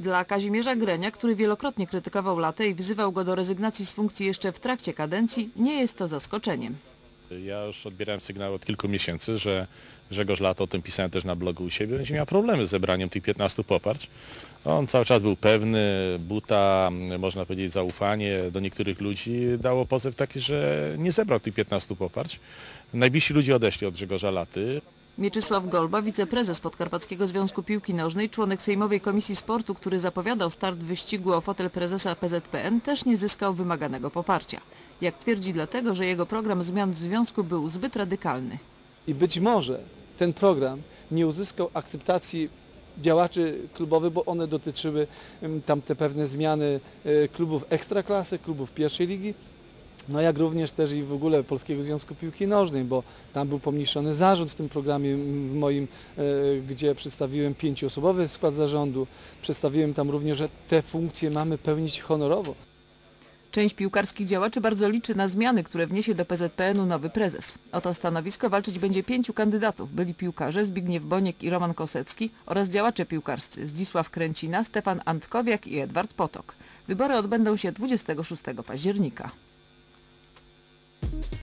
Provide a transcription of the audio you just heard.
Dla Kazimierza Grenia, który wielokrotnie krytykował Latę i wzywał go do rezygnacji z funkcji jeszcze w trakcie kadencji, nie jest to zaskoczeniem. Ja już odbierałem sygnały od kilku miesięcy, że Grzegorz Lato, o tym pisałem też na blogu u siebie, będzie miał problemy z zebraniem tych 15 poparć. On cały czas był pewny, buta, można powiedzieć zaufanie do niektórych ludzi dało pozew taki, że nie zebrał tych 15 poparć. Najbliżsi ludzie odeszli od Grzegorza Laty. Mieczysław Golba, wiceprezes Podkarpackiego Związku Piłki Nożnej, członek Sejmowej Komisji Sportu, który zapowiadał start wyścigu o fotel prezesa PZPN, też nie zyskał wymaganego poparcia. Jak twierdzi dlatego, że jego program zmian w związku był zbyt radykalny. I być może ten program nie uzyskał akceptacji działaczy klubowych, bo one dotyczyły tam te pewne zmiany e, klubów ekstraklasy, klubów pierwszej ligi, no jak również też i w ogóle Polskiego Związku Piłki Nożnej, bo tam był pomniejszony zarząd w tym programie moim, e, gdzie przedstawiłem pięcioosobowy skład zarządu. Przedstawiłem tam również, że te funkcje mamy pełnić honorowo. Część piłkarskich działaczy bardzo liczy na zmiany, które wniesie do PZPN-u nowy prezes. O to stanowisko walczyć będzie pięciu kandydatów. Byli piłkarze Zbigniew Boniek i Roman Kosecki oraz działacze piłkarscy Zdzisław Kręcina, Stefan Antkowiak i Edward Potok. Wybory odbędą się 26 października.